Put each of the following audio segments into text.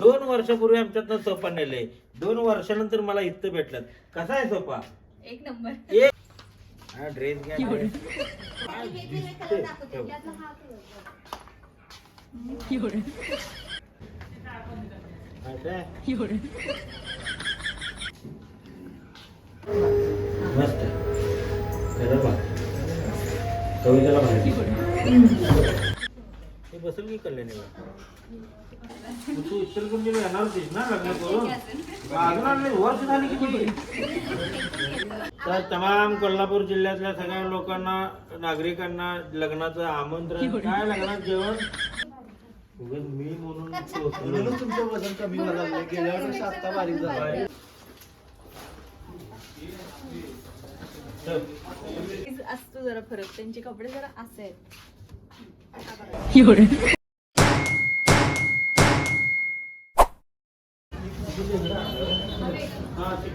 दोन वर्षापूर्वी आमच्यातनं सोफा नेले दोन वर्षानंतर मला इथं भेटलात. कसा आहे सोफा एक नंबर. एक हा ड्रेस घ्या. काय दिसतंय? ठेव. माहीत आहे? मस्त. खरं बा कवितेला माहिती. ते बसेल की कल्याणी तू इचलकरंजीला येणार होतीस ना लग्न करून आणले वर्ष झाली किती तर तमाम कोल्हापूर जिल्ह्यातल्या सगळ्या लोकांना नागरिकांना लग्नाचं आमंत्रण. काय लग्नात जेवण? उगाच मी म्हणून पोहोचलो. म्हणून तुमचं वजन कमी व्हायला लागलं गेल्या वर्षी आता बारीक झालं? चल. असतो जरा फरक. त्यांचे कपडे जरा असे आहेत हा, तिकडे सगळं इकडे घेतली. तिकडे पार्क- पार्किंग जरा घेतोय.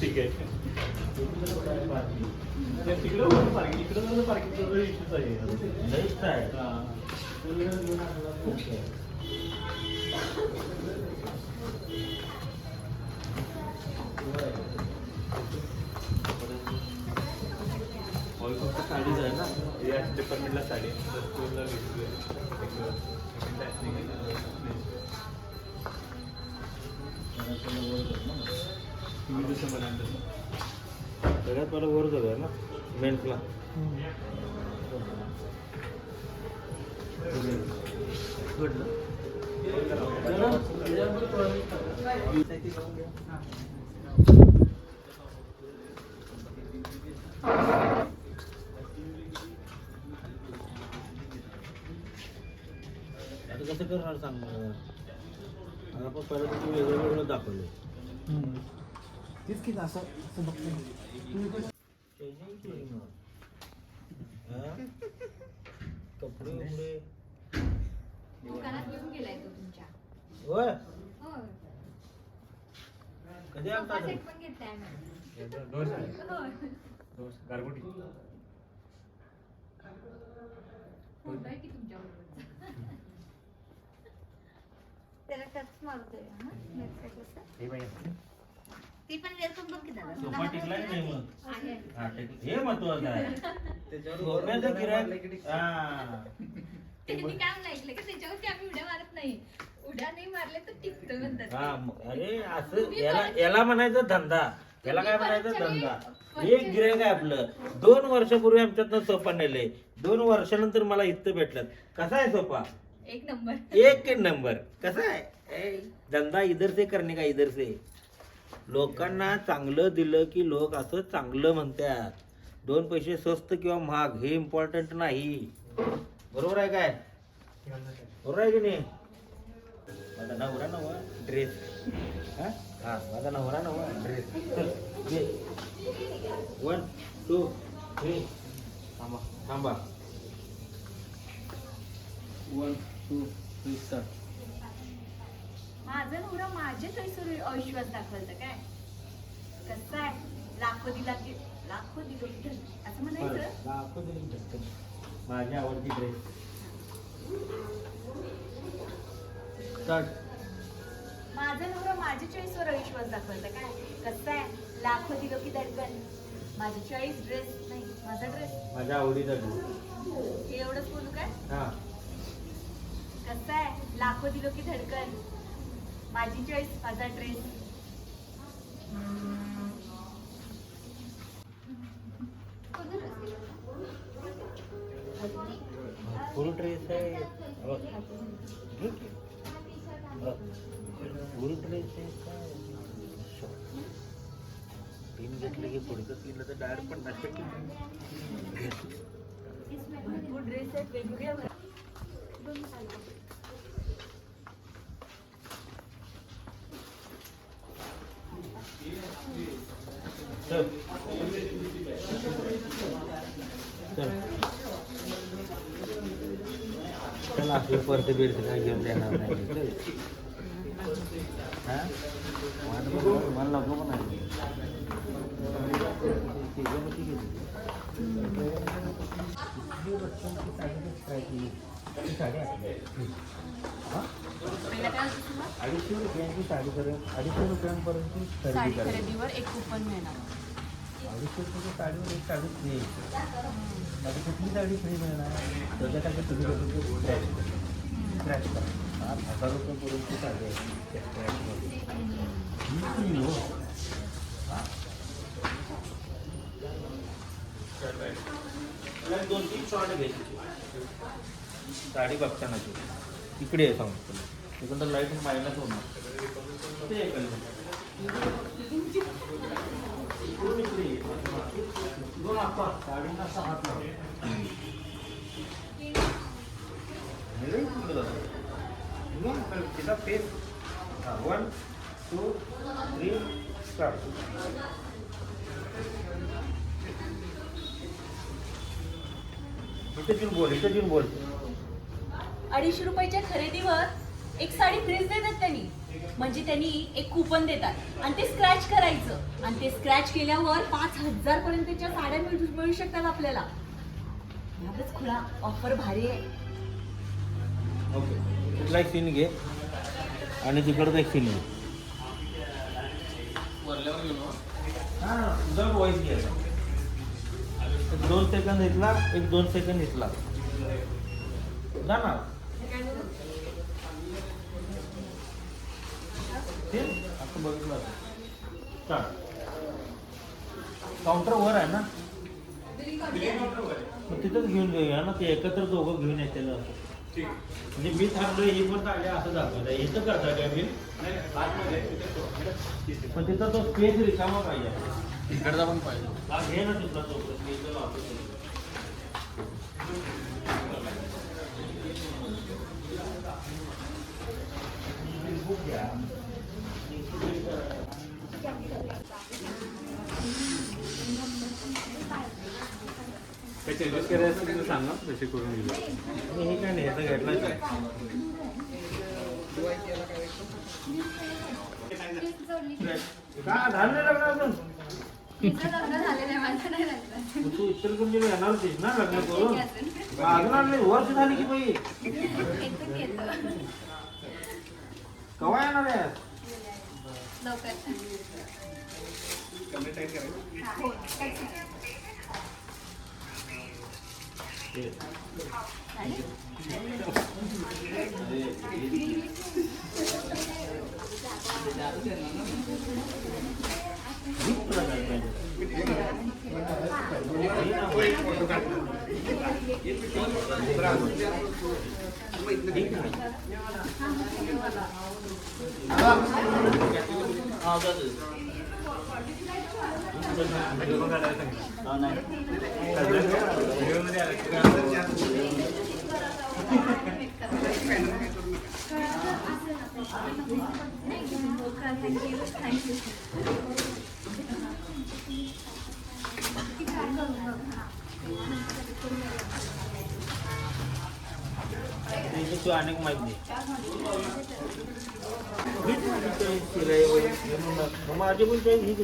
ठीक आहे. तिकडे पार्किंग इकडे पण पार्किंग इश्यूच आहे लईच आहे. डिपार्टमेंटला साडी आहे. तर स्कूलला आहे. आहे. सगळ्यात मला वर जाऊया ना मेन्सला आता तीच की असं असं बघतो कपडे उघडे दुकानात घेऊन गेलाय तो तुमच्या होय हो कधी सोफा आणता सेट पण घेतलाय मॅडम दोन साडी हो दोन गारगोटी फोटो आहे की तुमच्या त्याला टच हा हे पाहिजे ती पण वेलकम बघ की नाही मग. हा, टिक- हे महत्वाचं आहे. सोफ्याचं गिऱ्हाईक- हा. त्यांनी काय ऐकलं का? त्याच्यावरती आम्ही उड्या मारत नाही. उड्या नाही मारले तर टिकतो म्हणतात हा, मग अरे असं याला याला म्हणायचं धंदा. याला काय म्हणायचं धंदा? एक गिरायक आहे आपलं. दोन वर्षापूर्वी आमच्यातनं सोफा नेले दोन वर्षानंतर मला इथं भेटलात कसा आहे सोफा एक नंबर. एक नंबर. कसा आहे? ए, धंदा इधर से करणे का इधर से? लोकांना चांगलं दिलं की लोक असं चांगलं म्हणतात. दोन पैसे स्वस्त किंवा महाग हे इम्पॉर्टंट नाही. बरोबर आहे काय? बरोबर आहे की नाही? माझा नवरा नवा ड्रेस हा? हां माझा नवरा नवा ड्रेस वन टू थ्री थांबा थांबा. वन टू थ्री स्टार्ट माझं नवरा माझ्या चॉईसवर अविश्वास दाखवलं काय? कसं आहे? लाखो दिला की लाखो दिलो की धन. असं म्हणायचं? दाखव. माझी आवडती ड्रेस स्टार्ट माझं नवरा माझ्या चॉईसवर अविश्वास दाखवलं काय? कसं आहे? लाखो दिलो की धडकन माझी चॉईस ड्रेस नाही माझा ड्रेस माझ्या आवडीचा ड्रेस हे एवढंच बोलू काय? हा. कसं आहे? लाखो दिलो की धडकन. माझी चॉईस माझा ड्रेस फुल ड्रेस आहे. फुल ड्रेस आहे तीन घेतलं की पुढचं तीन तर डायरेक्ट पण नसतं भरपूर ड्रेस आहेत वेगवेगळ्या चला आपलं परत बिरत काय घेऊन देणार नाही मला नको पण नाही साडे आठ अडीचशे रुपयांची साडी करेल अडीचशे रुपयांपर्यंत खरेदी साडी खरेदीवर एक कुपन मिळणार. अडीचशे रुपयाची साडीवर एक साडी फ्री माझी कुठली साडी फ्री मिळणार? त्याच्यासाठी तुम्ही लोक स्क्रॅच स्क्रॅच करा पाच हजार रुपयापर्यंतची साडी आहे. त्या ही free हो. हा? दोन तीन शॉर्ट घ्यायची. साडी बघताना ती. इकडे आहे सांगतो तिकडं लाइट मायनस होणार ते. दोन असा हात. हे वन टू थ्री स्टार्ट इथे इथे बोल अडीचशे रुपयाच्या खरेदीवर एक साडी फ्रीज देतात त्यांनी. म्हणजे त्यांनी एक कुपन देतात. आणि ते स्क्रॅच करायचं. आणि ते स्क्रॅच केल्यावर पाच हजार पर्यंतच्या साड्या मिळू मिळू शकतात आपल्याला. यातच खुळा ऑफर भारी आहे. ओके. तिथला एक सीन घे. आणि तिकडचा एक सीन घे. हा तुझा वॉइस घे एक दोन सेकंद घेतला एक दोन सेकंद घेतला जाणार. ते आता बघितलं काउंटर वर आहे ना? मग तिथंच घेऊन जाऊया ना ते एकत्र दोघं घेऊन येतील असं. म्हणजे मी थांबलोय ही पण चालले असं दाखवलं इथं करता का बिल? पण तिथं तो स्पेस रिकामा पाहिजे. तिकडचा पण पाहिजे. हा घे ना तिथला तो मी. बुक घ्या. चेंजेस करायचे असतील तर सांगा तसे करून घेऊ आणि हे काय नाही ह्याचा घेतलाच आहे का झालं नाही लग्न अजून मग तू इचलकरंजीला येणार होतीस ना लग्न करून अजून आणले वर्ष झाली की बाई कवा येणार आहे त्याची तू अनेक माहीत नाही मग पण काही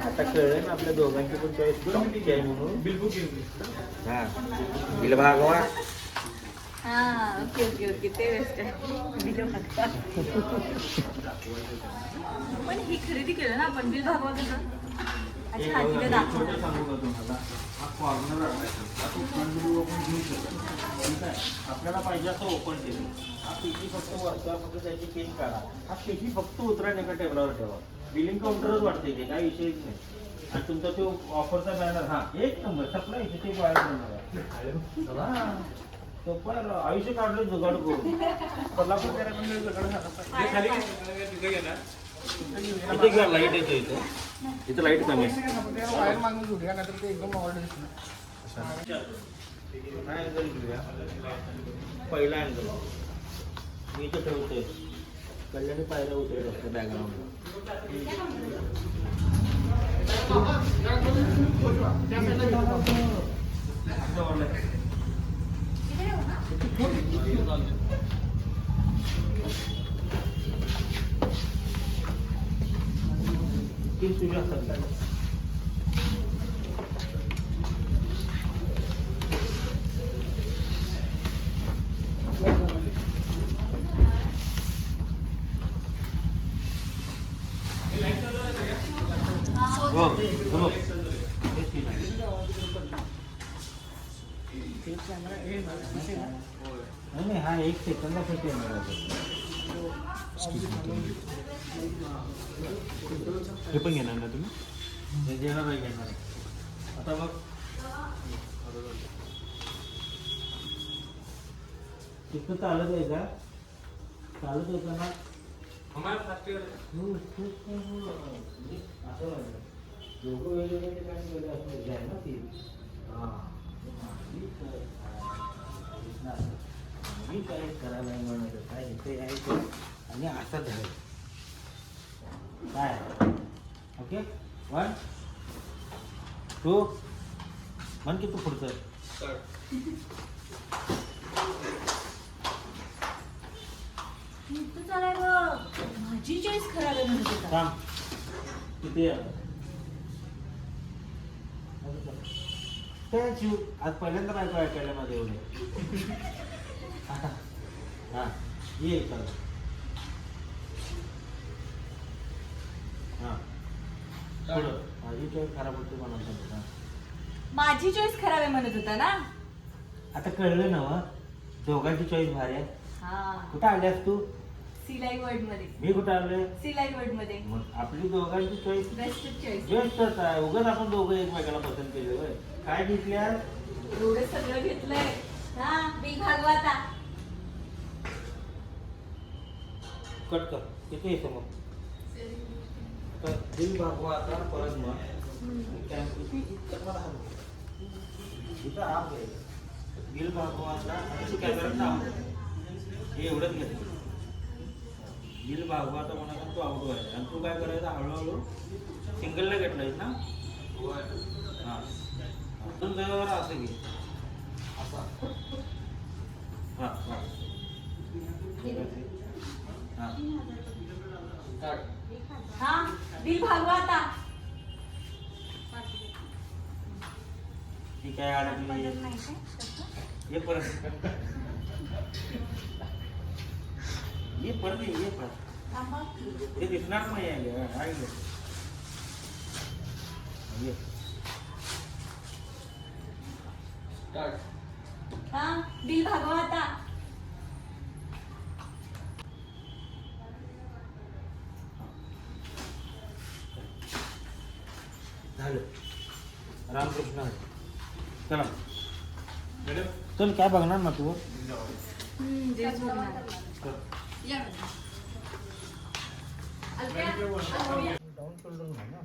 आता कळलं ना आपल्या दोघांची पण चॉईस आहे म्हणून. बिल बुक घेऊन हा. बिल भागवा. हा ओके ओके ओके. ते बेस्ट आहे. पण ही खरेदी केलं ना आपण बिल भागवा कसं अच्छा का आपल्याला पाहिजे असं ओपन ठेवू हा पेशी फक्त वरच्या फक्त त्याची पिन काढा. हा पेशी फक्त उतरा एका टेबलावर ठेवा. बिलिंग काउंटरच वाटते ते काही विषयच नाही. आणि तुमचा तो ऑफरचा बॅनर हा एक नंबर सपला इथे ते बाहेर बनणार आहे. हा. तो पण आयुष्य काढलं जुगाड करून. कोल्हापूर हे खाली तिथे गेला इथे घ्या लाइट येतो इथं. इथं लाइट कमी आहे. वायर मागून घेऊया नाहीतर ते एकदम ऑर्डर हा अँगल घेऊया. पहिला अँगल मी इथं ठेवतोय. कल्याणी पायऱ्या उतरत असतं बॅकग्राऊंडला तीन तुझ्या हातात हो हो हे हा एक सेकंदासाठी हे पण घेणार ना तुम्ही? हे घेणार आहे, घेणार आता बघ. तिथं चालत आहे का चालत होतं ना हो, म्हणजे असं दोघं वेगवेगळ्या ठिकाणी गेले असं जाय ना ती? हां. मी काय करायला- काय म्हणत होता इथे यायचं आणि असं धरायचं काय? ओके? वन टू म्हण की तू पुढचं. माझी चॉईस खराब आहे म्हणत होता. किती शिव आज पहिल्यांदा बायको ऐकायला मध्ये एवढे. हा ये चाल हा. पुढं. माझी चॉईस खराब होते. माझी चॉईस खराब आहे म्हणत होता ना? आता कळलं ना व? दोघांची चॉईस भारी आहे. हा. कुठं आल्यास तू? सिलाई वर्डमध्ये. मी कुठं आलोय? सिलाई वर्डमध्ये. मग आपली दोघांची चॉईस बेस्ट चॉईस बेस्टच आहे. उगाच आपण दोघं एकमेकाला पसंत केले होय. काय घेतल्या एवढं सगळं घेतलंय. हा मी कट कर. किती येतो मग तर भागवा आता परत मग. इथं आप हे एवढंच घेतलं. दिल भागवाचा म्हणाला तू आवडू आहे आणि तू काय करायचं? हळूहळू सिंगलला घेतलायस ना? हां. अजून जवळ असं घे. असा. हां हां. हां. हा बिल भागवाता ती काय अडकली ये परत. ये परत ये ये परत हे दिसणार नाही आहे. ये. हा बिल भागवाता झालं रामकृष्ण. चला मॅडम चल काय बघणार ना तू तेच बघणार. चल. डाऊन शोल्डर नाही ना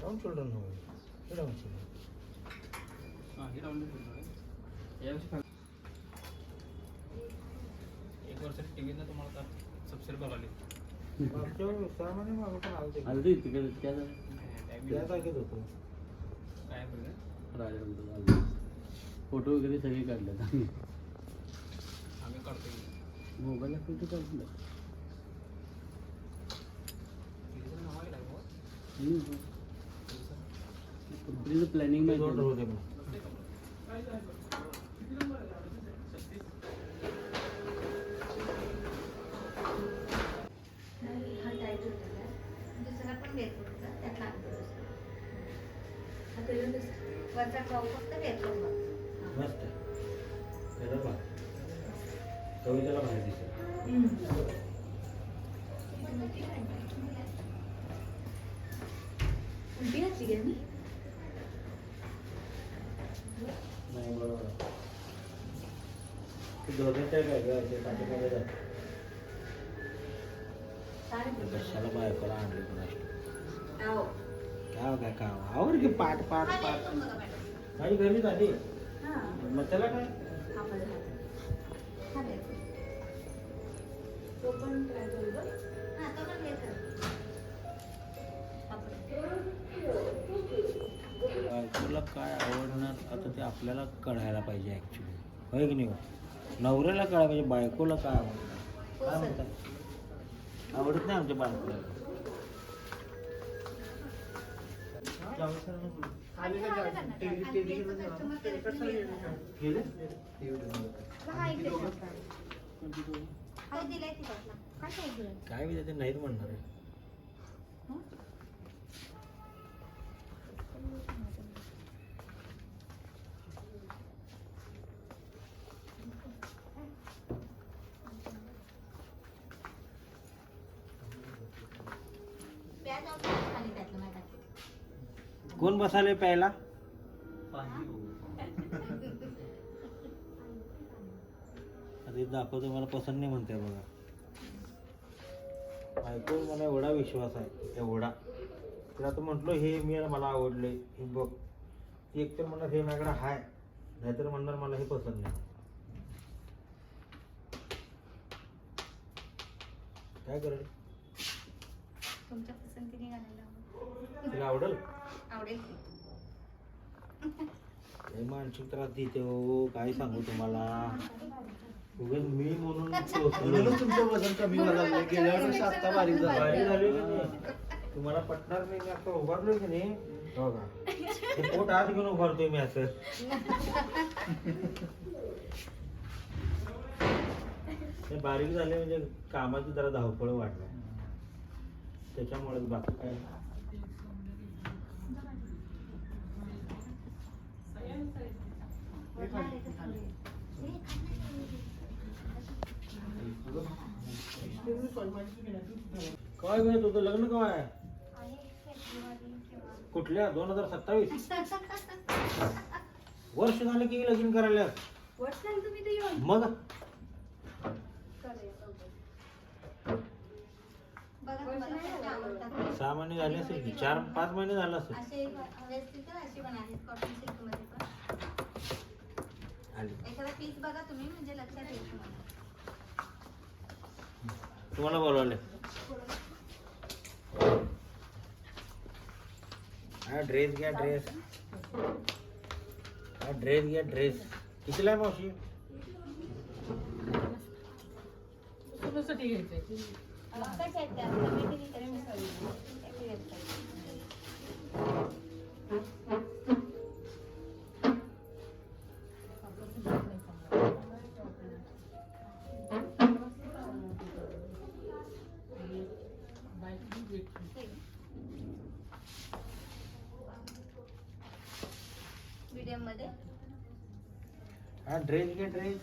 डाऊन शोल्डर नाही हे डाऊन शोल्डर एक वर्ष टीव्हीनं तुम्हाला सबसिडी बघाली मागच्या वेळेस सहा महिने मागं पण आलं ते. आलती तिकडे त्या त्या जागेत होतो काय बघा राजानंतर फोटो वगैरे सगळे काढले आम्ही आम्ही काढतो मोबाईलला फोटो काढले कंपनीचं प्लॅनिंग ते दोन माहिती होते मग. हा टाईट होता दुसरा पण घेत होता त्यातला वरचा टॉप फक्त घेतो मग मस्त आहे. त्याला पहा. कवितेला बाहेर दिसेल उलटी घातली का मी नाही बरोबर. ते धोरणचं काय गं ते जातं. कशाला बायकोला आणली आओ. काय काय काय आवर की पाठ पाठ पाठ. माझी घरी झाली हा. मग त्याला काय? बायकोला काय आवडणार? आता ते आपल्याला कळायला पाहिजे ऍक्च्युली होय की नाही हो? नवऱ्याला कळायला पाहिजे बायकोला काय आवडणार? काय म्हणतात? आवडत नाही आमच्या बायकोला. गेले? काय दिलंय ते नाही मी त्याचे म्हणणार आहे. कोण बसाले प्यायला? दाखवतो मला पसंत नाही म्हणते बघा. ऐकून मला एवढा विश्वास आहे एवढा. तर आता म्हटलं हे मी मला आवडले हे बघ. ती एकतर म्हणणार हे माझ्याकडे हाय नाहीतर म्हणणार मला हे पसंत नाही. काय करेल? तुमच्या पसंतीने घालायला आवडेल. आवडेल? मानसिक त्रास देते हो काय सांगू तुम्हाला? उगाच मी म्हणून म्हणूनच तुमचं वजन कमी व्हायला लागलं गेल्या वर्षी आता बारीक झालं. बारी झाली की नाही? तुम्हाला पटणार नाही मी आता उभारलोय की नाही? हो का? ते पोट आत घेऊन उभारतोय मी असं. ते बारीक झाले म्हणजे कामाची जरा धावपळ वाढल्या त्याच्यामुळे बाकी काय? नाही. काय गं तुझं लग्न केव्हा आहे कुठल्या? दोन हजार सत्तावीस? वर्ष झालं की लगीन करायला मग. सहा महिने झाले असेल की? चार पाच महिने झालं असेल. आली. एखादा पीस बघा तुम्ही म्हणजे लक्षात येईल तुम्हाला. तुम्हाला बोलवले. हा ड्रेस घ्या ड्रेस हा ड्रेस घ्या ड्रेस कितीला आहे मावशी? कशा मीडियममध्ये. हा ड्रेस घ्या ड्रेस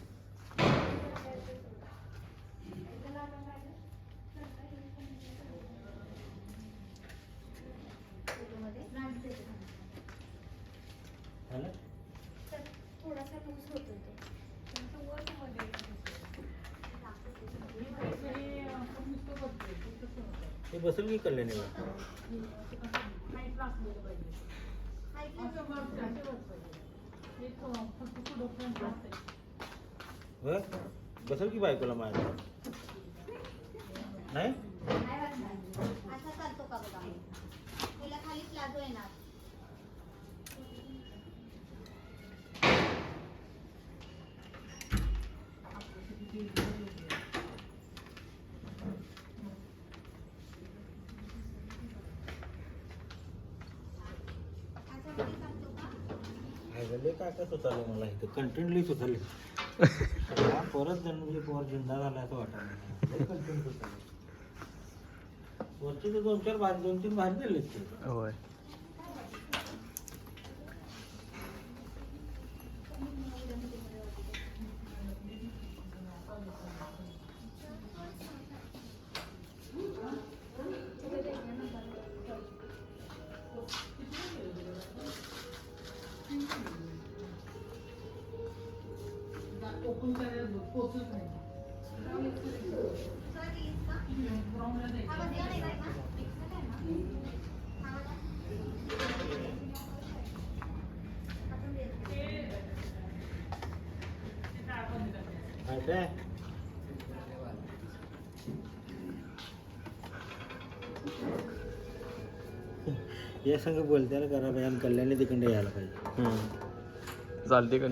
मध्ये झालं थोडासा लूज होतो ते ते नाही की कल्याणी की बायकोला माझ्या नाही असा चालतो का बघा तिला खाली प्लाझो येणार असा मध्ये चालतो का काय काय मला इथं? कंटिन्युअली सुचाले हा परत जन्मचे पोर जिंदा झाला असं वाटायला कंटेंट सुचाले वरचे दोन चार भारी दोन तीन भारी दिले होय. या संग बोलत्याला करा पाहिजे आणि कल्याणी तिकडे यायला पाहिजे. चालते का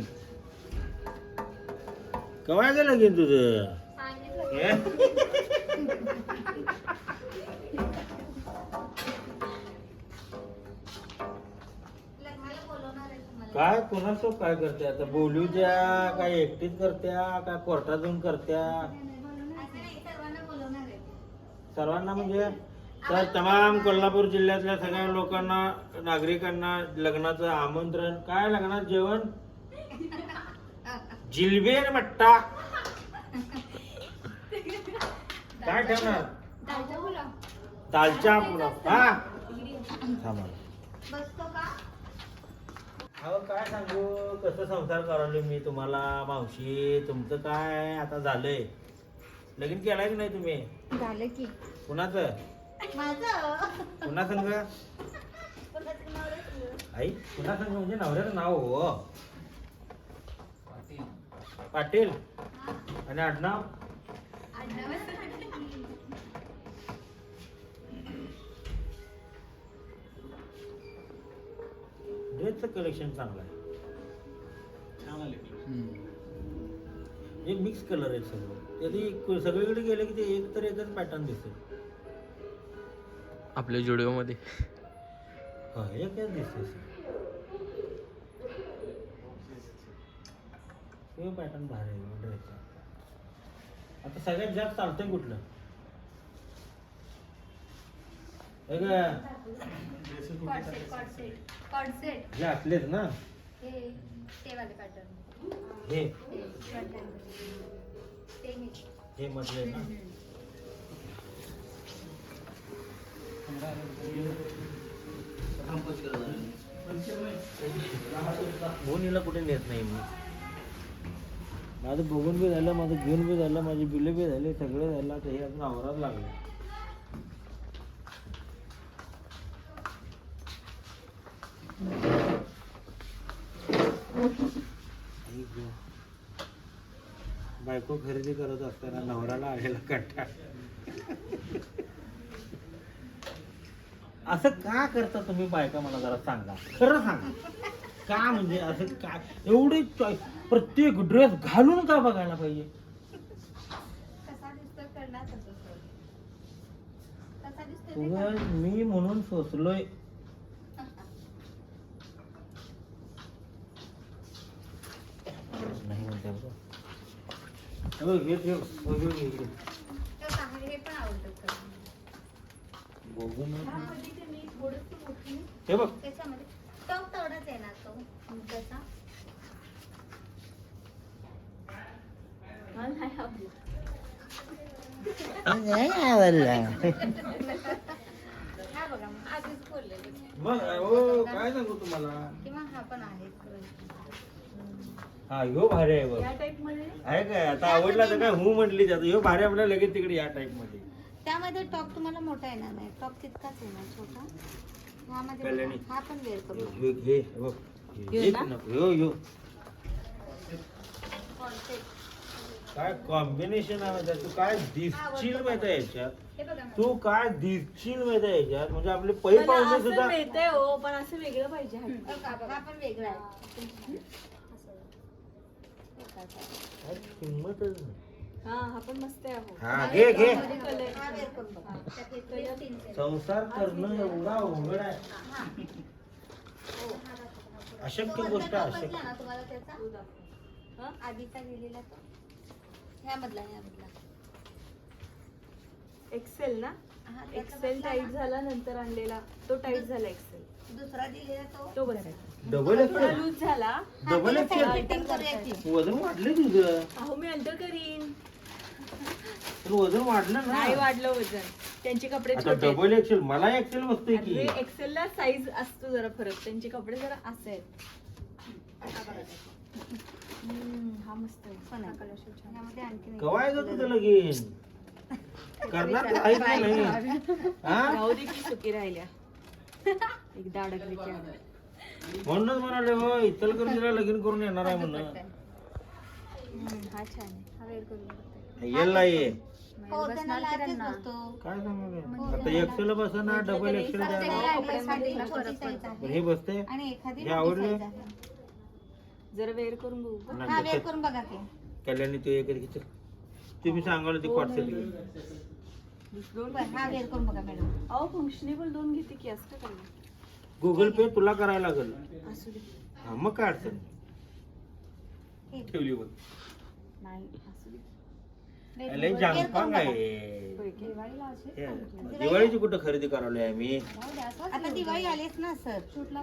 कवाय झालं लगीन तुझं? हे? काय कोणाचं काय करते आता? बोलू द्या काय एकटीच करत्या काय कोर्टात जाऊन करत्या? सर्वांना म्हणजे? तर तमाम कोल्हापूर जिल्ह्यातल्या सगळ्या लोकांना नागरिकांना लग्नाचं आमंत्रण. काय लग्नात जेवण? जिलबी आणि मट्टा. काय ठेवणार? बोला तालच्या हा. थांबा अहो काय सांगू? कसं संसार करायलो मी तुम्हाला? मावशी तुमचं काय आता झालंय? लगीन केलाय की नाही तुम्ही? झालं की. कुणाचं? माझं. पुन्हा संघ? आई पुन्हा संघ म्हणजे नवऱ्याचं नाव हो. पाटील. आणि आडनाव? ड्रेसचं कलेक्शन चांगलं आहे. हे मिक्स कलर आहेत सगळं त्याची सगळीकडे गेले की ते एक तर एकच पॅटर्न दिसेल आपल्या जुडिओमध्ये हा एकच दिसते हे पॅटर्न भारी आहे ड्रेसचा आता सगळ्यात जास्त चालतंय कुठलं हे काय कॉर्डसेट हे असलेच ना? हे ते वाले पॅटर्न हे. ते pattern. ते मी हे म्हटले ना? बोनीला कुठे नेत नाही मी. माझं बघून बी झालं माझं घेऊन बी झालं माझे बिले बी झाले सगळं झालं आता हे अजून आवराच लागलं. बायको खरेदी करत असताना नवऱ्याला आलेला कंटाळ. असं का करता तुम्ही बायका मला जरा सांगा? खरं सांगा. का म्हणजे असं का? एवढे चॉईस प्रत्येक ड्रेस घालून का बघायला पाहिजे? मी म्हणून सोचलोय नाही म्हणते बघ. हे बघ, ते त्याच्यामध्ये टॉप तेवढाच येणार तो कसा मला नाही आवडत. हा बघा मग आधीच बोललेले. मग हो काय सांगू तुम्हाला? किंवा हा पण आहे. हा ह्यो भारी आहे बघ या टाइपमध्ये आहे काय आता आवडला तर काय हू म्हटली जात ह्यो भारी आपल्याला लगेच तिकडे या टाईपमध्ये त्यामध्ये टॉप तुम्हाला मोठा येणार नाही टॉप तितकाच येणार छोटा ह्यामध्ये कल्याणी. बघा, हा पण वेअर करू ह्यो घे हे बघ ह्यो एक ना? नको. ह्यो ह्यो Corset. काय कॉम्बिनेशन आहे त्यात. तू काय दिसशील माहिती आहे याच्यात हे. तू काय दिसशील माहिती आहे याच्यात म्हणजे आपले पै मला पाहुणे असं सुद्धा मिळतंय हो पण असं वेगळं पाहिजे हा. हा पण वेगळा आहे. काय किंमतच नाही हा हा पण मस्त आहे हो घे घे. संसार करणं एवढा अवघड आहे. अशक्य गोष्ट अशक्य. तुम्हाला त्याचा. हा? आधीचा गेलेला तो. ह्यामधला ह्यामधला. एक्सेल ना? हा, त्याचा एक्सेल बघला टाईट ना. झाला नंतर आणलेला. तो टाईट झाला एक्सेल दुसरा दिलेला तो. डबल थोडा एक्सेल लूज झाला डबल एक्सेल करूया की. वजन वाढलं तुझं अहो मी अल्टर करीन. तर वजन वाढलं नाही ना वाढलं वजन. त्यांचे कपडे आता छोटे आहेत. डबल एक्सेल मला एक्सेल बसतोय की. एक्सेल ला साईज असतो जरा फरक. त्यांचे कपडे जरा असे आहेत. हम्म, हा मस्त आहे. पण हा आहे. नाही. कवाय ग तुझं लगीन? करणार तर आहेच का नाही. हा? राहू दे की सुकी राहिल्या. एकदा अडकली की आलं. म्हणूनच म्हणाले हो इचलकरंजीला लगीन करून येणार आहे म्हणून. हम्म, हा छान आहे. हा करून बघते. येला हो. काय सांगू आता एक्सेल बसा ना डबल एक्सेल द्या. पण. हे बसते. आणि एखादी हे आवडले? जरा वेअर करून बघू का? हा वेअर करून बघा की कल्याणी तू एक चल तुम्ही सांगाल ते कॉटसेल दोन बरं, हा वेअर करून बघा मॅडम अहो फंक्शनेबल दोन घेते की असं करणार गुगल पे तुला करायला लागेल. असू दे. हा मग काय अडचण हे. ठेवली बघ. नाही असू दे. Wear लय करून जांगपांग बघा. आहे. होय की? दिवाळीला असे हे, दिवाळीची कुठं खरेदी करावली आहे मी आता दिवाळी आलीच ना सर.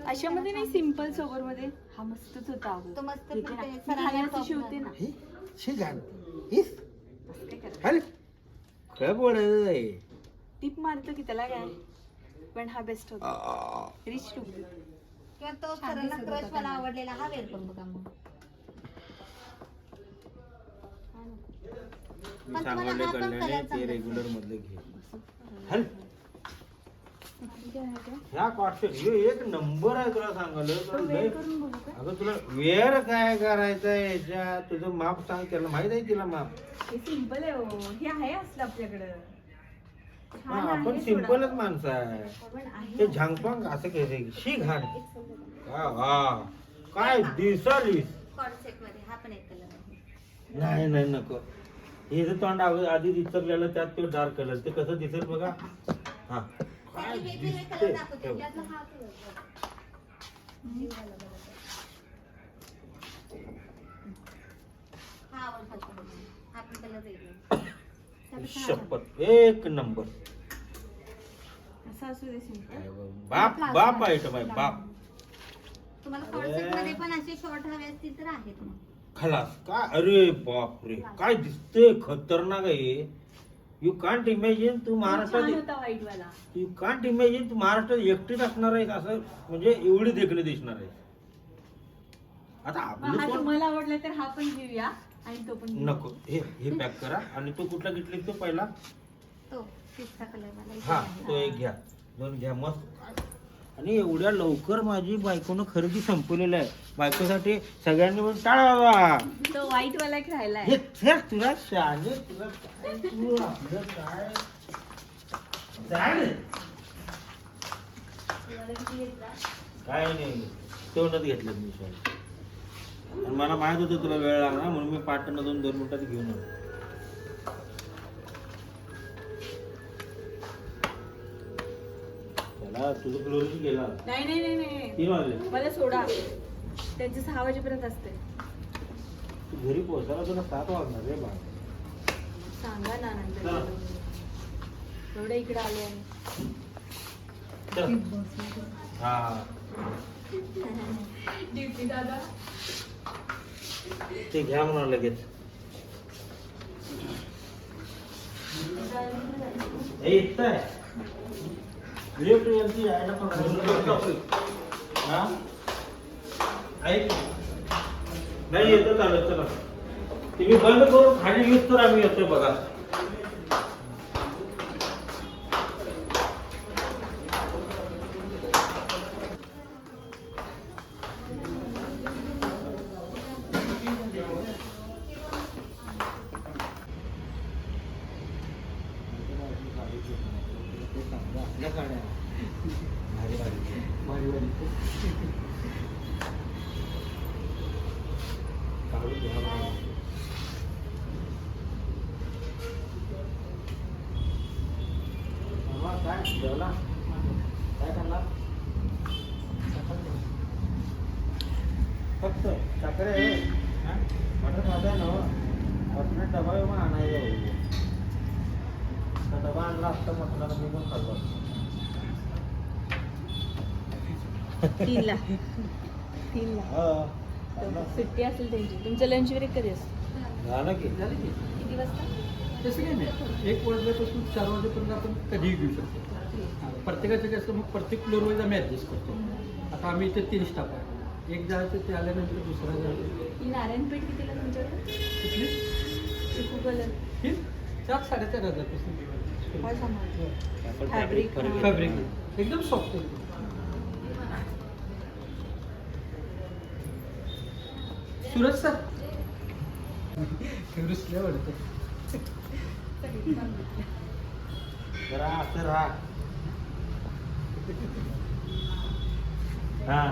अशामध्ये नाही सिंपल सोबरमध्ये हा मस्तच होता अहो. तो मस्त हे पण काय? ते मी सरांना घालायचं top शिवते ना हे, शे? हल. काय बोलायचं आहे. टिप मारतो की त्याला काय? पण हा बेस्ट होता. रिच लुक किंवा तो सरांना क्रश मला आवडलेला हा वेअर करून बघा मग. मी सांगवले हा कल्याणे ते रेग्युलर मधले घे. हल. ह्या कॉटन हे एक नंबर आहे तुला सांगायला. लय- अगं तुला वेअर काय करायचं आहे याच्या तुझं माप सांग त्याला माहीत आहे तिला माप. हे सिंपल आहे हो. हे आहे असलं आपल्याकडं. हा, आपण सिंपलच माणसं आहे. पण आहे. ते झांगपांग असं घ्यायचं शी घाण. काय हा. काय दिसालीस? कॉन्सेप्टमध्ये हा पण एक कलर आहे. नाही नाही नको. हे जे तोंड आधी विचारलेलं त्यात तो डार्क कलर ते कसं दिसेल बघा? हा. काय ठेव. शपथ एक नंबर. असं असू दे सिंपल बाप बाप आयटम आहे बाप. तुम्हाला कॉन्सेप्टमध्ये पण असे शॉर्ट हवे असतील तर आहेत मग. खलास काय? अरे बाप रे काय दिसते खतरनाक आहे यू कांट इमॅजिन तू महाराष्ट्रात यू कांट इमॅजिन तू महाराष्ट्रात एकटीच असणार आहेस असं म्हणजे एवढी देखणे दिसणार आहे आता आपलं कोण तुम्हाला आवडला तर हा पण घेऊया आणि तो पण. नको हे हे पॅक करा आणि तो कुठला घेतली तो पहिला. तो हा आहे. तो एक घ्या. दोन घ्या मस्त. आणि एवढ्या लवकर माझी बायकोनं खरेदी संपवलेली आहे. बायकोसाठी सगळ्यांनी म्हणून टाळा बाबा. तो व्हाईट वाला हे तुला तुला काय तू आपलं काय? चालेल काय नाही तेवढंच घेतलं मी आणि मला माहीत होतं तुला वेळ लागणार म्हणून मी पाटणं दोन दोन मिनिटात घेऊन आलो. तुझं क्लोज गेला नाही नाही नाही नाही. तीन वाजले. मला सोडा. त्यांचे सहा वाजेपर्यंत असते. तू घरी पोहोचायला तुला सात वाजणार रे बा सांगा ना. नंतर एवढं इकडे आले चल. हा. ड्युटी दादा. ते घ्या म्हणा लगेच. हे इथं आहे. नाही येतं चालत चला. तुम्ही बंद करून खाली यूज तर आम्ही येतोय बघा आपल्या गाड्या भारी भारी काढून घ्या बघा. मामा, काय जेवला काय खाल्ला फक्त साखर आहे हा? मटण साधा ना मटण डबा आणायचा हो. डबा आणला असता मटणाला मी पण खाल्लो असतो. तीनला. तीनला. हा, खाल्लो. सुट्टी असेल त्यांची. तुमचं लंच ब्रेक कधी असतो? झालं की. झालं की. किती वाजता तसं काही नाही. एक वाजल्यापासून चार वाजेपर्यंत आपण कधीही घेऊ शकतो. प्रत्येकाचं कसं मग प्रत्येक फ्लोअर वाईज आम्ही ॲडजस्ट करतो. आता आम्ही इथे तीन स्टाफ आहे. एक जायचं ते आल्यानंतर दुसरा जायचं. ही नारायणपेठ कितीला तुमच्याकडे? कुठली? चिकू कलर ही चार साडेचार काय Fabric, fabric. हा. फॅब्रिक एकदम सॉफ्ट आहे. सूरज सर रुसल्या वाटतं जरा असं राहा. हा.